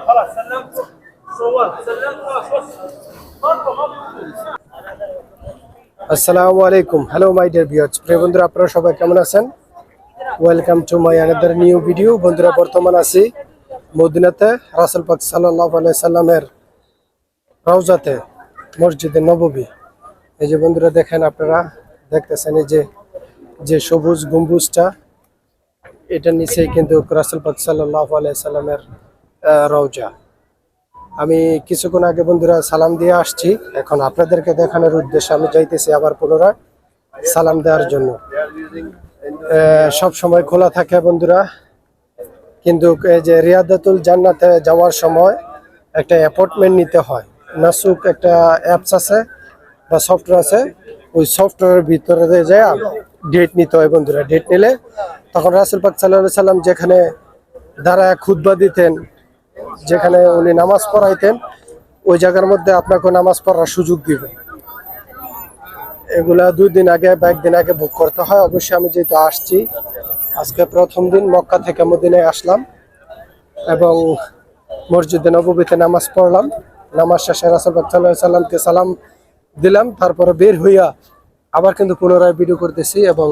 خلاص سلمت صورت سلمت خلاص بس আসসালামু আলাইকুম hello my dear viewers প্রিয় বন্ধুরা আপনারা সবাই কেমন আছেন welcome to my another new video বন্ধুরা বর্তমান আছি মদিনাতে রাসুল পাক সাল্লাল্লাহু আলাইহি সাল্লামের রওজাতে মসজিদে নববী এই যে বন্ধুরা দেখেন আপনারা দেখতেছেন এই যে যে সবুজ গম্বুজটা এটার নিচেই কিন্তু রাসুল পাক সাল্লাল্লাহু আলাইহি সাল্লামের আহ, রওজা। আমি কিছুক্ষণ আগে বন্ধুরা সালাম দিয়ে আসছি। এখন আপনাদেরকে দেখানোর উদ্দেশ্যে আমি যাইতেছি আবার পুনরায় সালাম দেওয়ার জন্য। সব সময় খোলা থাকে বন্ধুরা। কিন্তু এই যে রিয়াদাতুল জান্নাতে যাওয়ার সময় একটা অ্যাপয়েন্টমেন্ট নিতে হয়। নাসুক একটা অ্যাপস আছে বা সফটওয়্যার আছে। ওই সফটওয়্যারের ভিতরে যায় ডেট নিতে হয় বন্ধুরা। ডেট নিলে তখন রাসুল পাক সাল্লাহ সাল্লাম যেখানে দাঁড়ায় খুতবা দিতেন, যেখানে উনি নামাজ পড়াইতেন, ওই জায়গার মধ্যে আপনাকে নামাজ পড়ার সুযোগ দিবে। এগুলা দুই দিন আগে বা একদিন আগে বুক করতে হয়। অবশ্যই আমি যেহেতু আসছি, আজকে প্রথম দিন মক্কা থেকে মদিনায় আসলাম এবং মসজিদে নববীতে নামাজ পড়লাম। নামাজ শেষে রাসুল সাল্লাহ সাল্লামকে সালাম দিলাম। তারপরে বের হইয়া আবার কিন্তু পুনরায় ভিডিও করতেছি এবং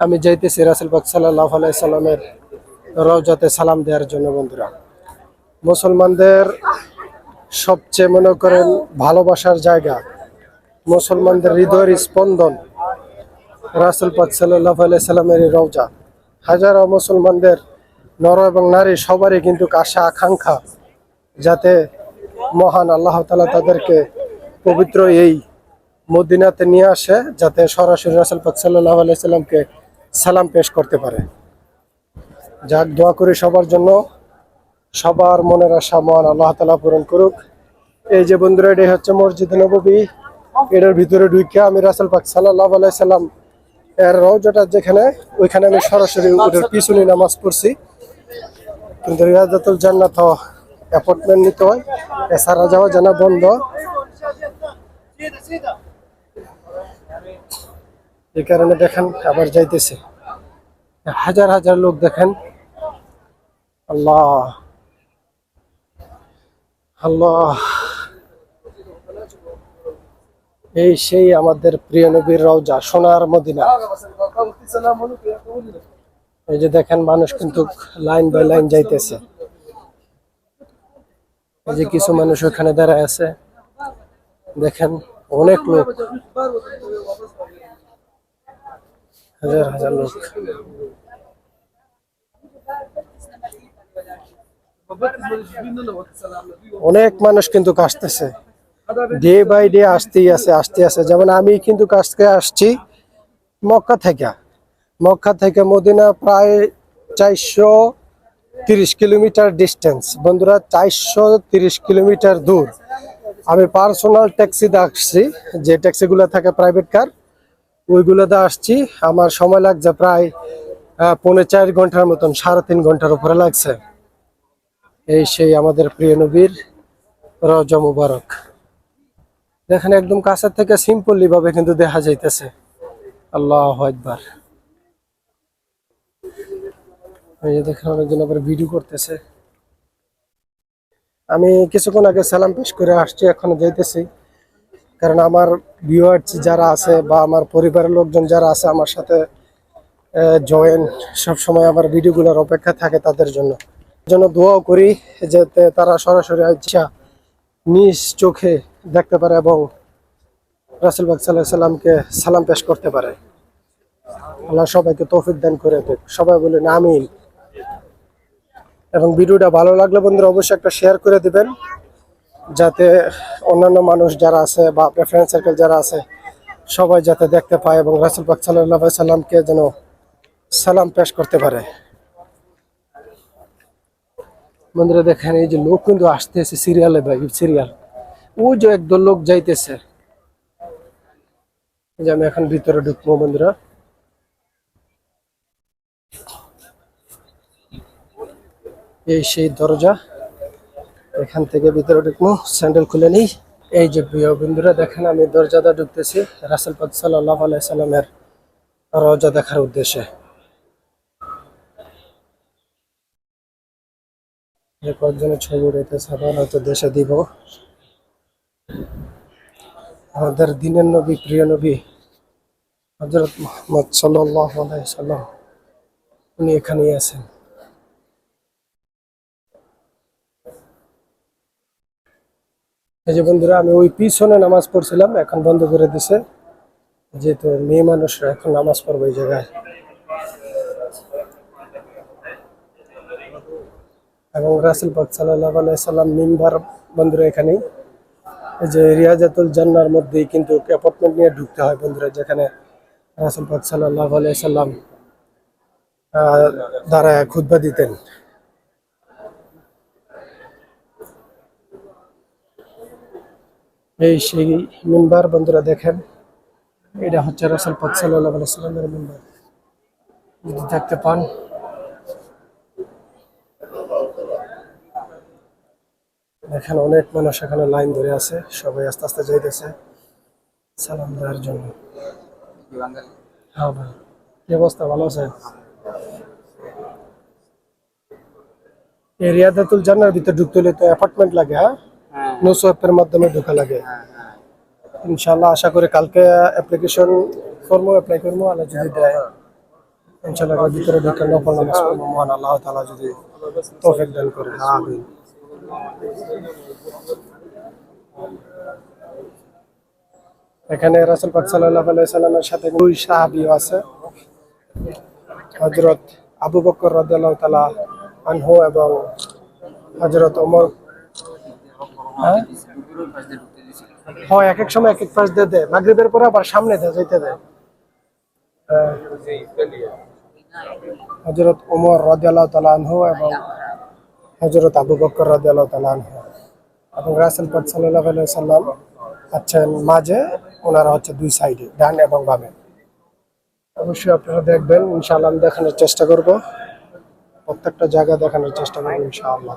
আমি যাইতেছি রাসুল পাক সাল্লাহ সাল্লামের রওজাতে সালাম দেওয়ার জন্য, বন্ধুরা। মুসলমানদের সবচেয়ে মনে করেন ভালোবাসার জায়গা মুসলমানদের হৃদয়ের স্পন্দন রাসুল পাক সাল্লাহ সাল্লামের এই রওজা। হাজারো মুসলমানদের নর এবং নারী সবারই কিন্তু আশা, আকাঙ্ক্ষা যাতে মহান আল্লাহ তালা তাদেরকে পবিত্র এই মদিনাতে নিয়ে আসে যাতে সরাসরি রাসুল পাক সাল্লাহ আলাইসাল্লামকে সালাম পেশ করতে পারে। যাক, দোয়া করি সবার জন্য। সবার মনের আশা মন আল্লাহ তালা পূরণ করুক। এই যে বন্ধুরা, এটাই হচ্ছে মসজিদ নবী এটার ভিতরে ঢুকে আমি রাসেল পাক সাল্লাহ আলাইসাল্লাম এর রওজাটা যেখানে, ওইখানে আমি সরাসরি ওটার পিছনে নামাজ পড়ছি। কিন্তু রিয়াজাতুল জান্নাত অ্যাপয়েন্টমেন্ট নিতে হয়। এছাড়া যাওয়া জানা বন্ধ। এই কারণে দেখেন আবার যাইতেছে। হাজার হাজার লোক দেখেন। আল্লাহ। আল্লাহ। এই সেই আমাদের প্রিয় নবীর রওজা, সোনার মদিনা। এই যে দেখেন মানুষ কিন্তু লাইন বাই লাইন যাইতেছে। এই যে কিছু মানুষ ওখানে দাঁড়ায় আছে। দেখেন অনেক লোক। হাজার হাজার লোক। অনেক মানুষ কিন্তু আসতেছে ডে বাই ডে আসতেই আছে আসতে আছে। যেমন আমি কিন্তু আজকে আসছি মক্কা থেকে। মক্কা থেকে মদিনা প্রায় চারশো তিরিশ কিলোমিটার ডিস্টেন্স বন্ধুরা, চারশো তিরিশ কিলোমিটার দূর। আমি পার্সোনাল ট্যাক্সিতে আসছি। যে ট্যাক্সিগুলো থাকে প্রাইভেট কার ওইগুলোতে আসছি। আমার সময় লাগছে প্রায় পৌনে চার ঘণ্টার মতন, সাড়ে তিন ঘণ্টার উপরে লাগছে। এই সেই আমাদের প্রিয় নবীর রজ মুবারক। দেখেন একদম কাছের থেকে সিম্পলি ভাবে কিন্তু দেখা যাইতেছে। আল্লাহ একবার দেখেন অনেকজন আবার ভিডিও করতেছে। আমি কিছুক্ষণ আগে সালাম পেশ করে আসছি, এখন যাইতেছি। কারণ আমার ভিউয়ার্স যারা আছে বা আমার পরিবারের লোকজন যারা আছে আমার সাথে জয়েন সব সময় আমার ভিডিওগুলোর অপেক্ষা থাকে তাদের জন্য। জন্য দোয়াও করি যাতে তারা সরাসরি ইচ্ছা নিজ চোখে দেখতে পারে এবং রাসুল বাক সাল্লাহ সাল্লামকে সালাম পেশ করতে পারে। আল্লাহ সবাইকে তৌফিক দান করে দেখ সবাই বলেন আমিন। এবং ভিডিওটা ভালো লাগলে বন্ধুরা অবশ্যই একটা শেয়ার করে দিবেন। যাতে অন্যান্য মানুষ যারা আছে বা ফ্রেন্ড সার্কেল যারা আছে, সবাই যাতে দেখতে পায় এবং রাসুল পাক সাল্লাহ সাল্লামকে যেন সালাম পেশ করতে পারে। মন্দিরে দেখেন, এই যে লোক কিন্তু আসতেছে সিরিয়ালে ভাই সিরিয়াল ওই যে একদল লোক যাইতেছে। যে আমি এখন ভিতরে ঢুকবো বন্ধুরা। এই সেই দরজা। এখান থেকে ভিতরে ঢুকবো, স্যান্ডেল খুলে নিই। এই যে প্রিয় বন্ধুরা, দেখেন আমি দরজাটা ঢুকতেছি রাসেল পাক সাল্লাহ আলাইসাল্লামের রজা দেখার উদ্দেশ্যে। কয়েকজনের ছবি উঠেছে আবার হয়তো দেশে দিব। আমাদের দিনের নবী, প্রিয় নবী হজরত মোহাম্মদ সাল্লাহ সাল্লাম, উনি এখানেই আছেন। এই যে বন্ধুরা, আমি ওই পিছনে নামাজ পড়ছিলাম, এখন বন্ধ করে দিছে। যেহেতু মেয়ে মানুষরা এখন নামাজ পড়বে এই জায়গায়। এবং রাসুল পাক সাল্লাহ সাল্লাম মিম্বার, বন্ধুরা এখানেই। যে রিয়াজাতুল জান্নার মধ্যেই কিন্তু অ্যাপার্টমেন্ট নিয়ে ঢুকতে হয় বন্ধুরা, যেখানে রাসুল পাক সাল্লাহ সাল্লাম দাঁড়ায় খুদ্া দিতেন। এই সেই মিম্বার বন্ধুরা দেখেন, এটা হচ্ছে রাসুল পাক সাল্লাহ যদি দেখতে পান। দেখেন অনেক মানুষ এখানে লাইন ধরে আছে, সবাই আস্তে আস্তে যাইতেছে। সালাম দেওয়ার জন্য। হ্যাঁ ভাই। অবস্থা? ভালো আছে এই রিয়াদাতুল জান্নার ভিতরে ঢুকতে হলে তো অ্যাপার্টমেন্ট লাগে হ্যাঁ? নুসোয়েপের মাধ্যমে ঢোকা লাগে। ইনশাল্লাহ আশা করি কালকে অ্যাপ্লিকেশন করব অ্যাপ্লাই করব আল্লাহ যদি দেয় ইনশাল্লাহ ভিতরে ঢুকে নফল নামাজ পড়ব মহান আল্লাহ তালা যদি তৌফিক দান করে আমিন। এখানে রাসুল পাক সাল্লাহ সাল্লামের সাথে দুই সাহাবিও আছে। হজরত আবু বকর রাদিয়াল্লাহু তাআলা আনহু এবং হজরত ওমর হ্যাঁ? হয় এক এক সময় এক এক পাশ দিয়ে দেয়। মাগরিবের পরে আবার সামনে দেয় যাইতে দেয়। হ্যাঁ। হজরত ওমর রাদিয়াল্লাহু তাআলা আনহু এবং হজরত আবু বকর রাদিয়াল্লাহু তাআলা আনহু। এবং রাসূল পাক আলাইহি সাল্লাম আছেন মাঝে ওনারা হচ্ছে দুই সাইডে ডান এবং বামে। অবশ্যই আপনারা দেখবেন ইনশাআল্লাহ আমি দেখানোর চেষ্টা করব। প্রত্যেকটা জায়গা দেখানোর চেষ্টা করব ইনশাআল্লাহ।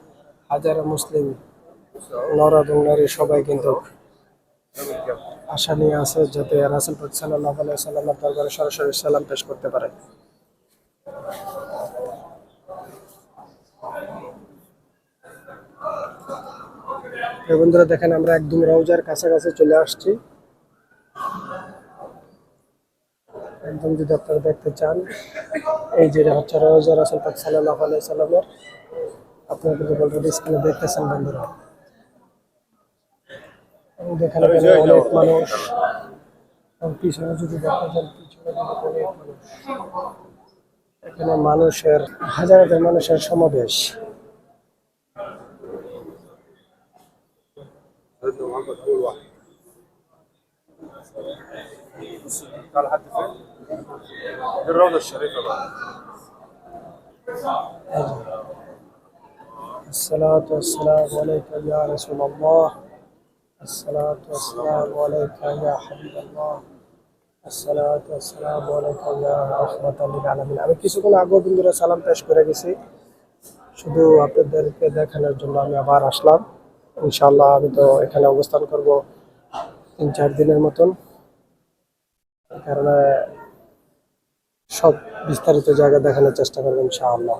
হাজারো মুসলিম নর সবাই কিন্তু আশা নিয়ে আছে যাতে রাসুল পাক সাল্লাহ সাল্লামের দরবারে সরাসরি সালাম পেশ করতে পারে। বন্ধুরা, দেখেন আমরা একদম রওজার কাছাকাছি চলে আসছি। একদম যদি আপনারা দেখতে চান, এই যেটা হচ্ছে রওজা রাসুল পাক সাল্লাহ সাল্লামের আপনারা কিন্তু অলরেডি স্ক্রিনে দেখতেছেন বন্ধুরা এবং দেখেন এখানে অনেক মানুষ এবং পিছনে যদি দেখতে চান পিছনে কিন্তু অনেক মানুষ এখানে মানুষের হাজার হাজার মানুষের সমাবেশ سيدنا محمد اول واحد قال حد فين؟ دي الروضه الشريفه بقى الصلاة والسلام عليك يا رسول الله الصلاة والسلام عليك يا حبيب الله الصلاة والسلام عليك يا رحمة للعالمين আমি কিছুক্ষণ আগে বন্ধুরা সালাম পেশ করে গেছি শুধু আপনাদেরকে দেখানোর জন্য আমি আবার আসলাম ইনশাআল্লাহ আমি তো এখানে অবস্থান করব তিন চার দিনের মতন এই কারণে সব বিস্তারিত জায়গা দেখানোর চেষ্টা করবো ইনশাআল্লাহ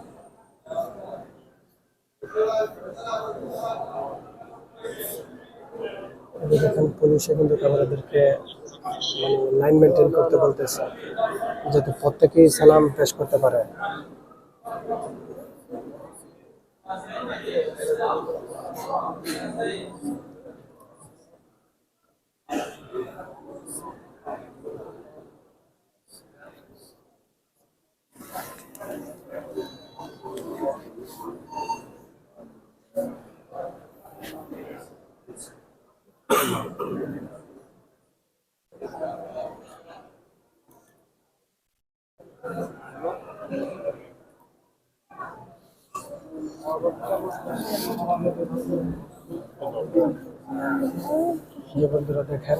দেখেন পুলিশে কিন্তু আমাদেরকে মানে লাইন মেনটেন করতে বলতেছে, যাতে প্রত্যেকেই সালাম পেশ করতে পারে বন্ধুরা দেখেন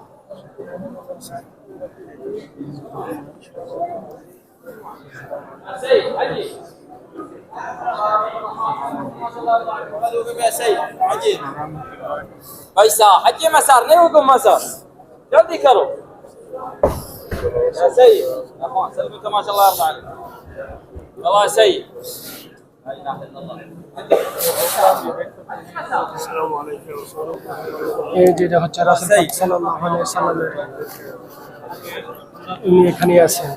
पैसा हजे मसार नहीं हुकुम मसार जल्दी करो يا سيد يا اخوان سلمك ما شاء الله يرضى এই যেটা হচ্ছে রাসুল সাল্লাল্লাহু আলাইহি উনি এখানে আছেন।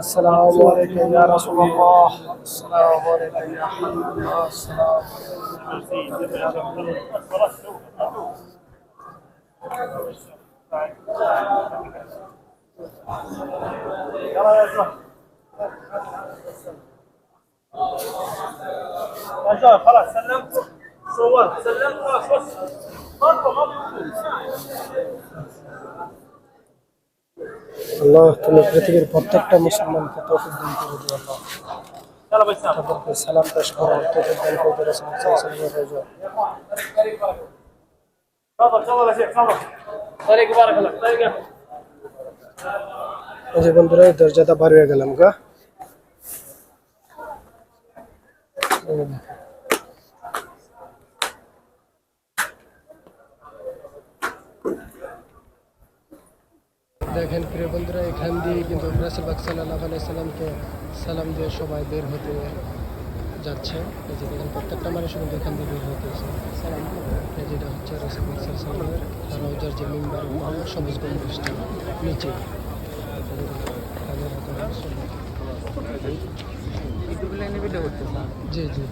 আসসালামু আলাইকুম ইয়া রাসূলুল্লাহ। আসসালামু আলাইকুম ইয়া হাবিবাল্লাহ আসসালামু আলাইকুম خلاص سلمت صورت سلمت خلاص بس خطوه ما আল্লাহ তুমি পৃথিবীর প্রত্যেকটা মুসলমানকে তৌফিক দান করে দিও আল্লাহ يلا بسام তাদেরকে সালাম পেশ করো তৌফিক দান করে দিও রাসূল সাল্লাল্লাহু আলাইহি ওয়াসাল্লাম تفضل تفضل يا شيخ تفضل طريق بارك الله طريق এই যে বন্ধুরা এই দরজাটা বার হয়ে গেলাম গা দেখেন। প্রিয় বন্ধুরা এখান দিয়ে কিন্তু রাসুলবাগ সাল্লাহ আলাইসাল্লামকে সালাম দিয়ে সবাই বের হতে যাচ্ছে এই যে দেখেন প্রত্যেকটা মানুষ কিন্তু এখান দিয়ে বের হতেছে সালাম এই যেটা হচ্ছে রাসুলবাগ সাল্লামের রওজার যে মেম্বার সবুজ গম্বুজটা নিচে। জি জি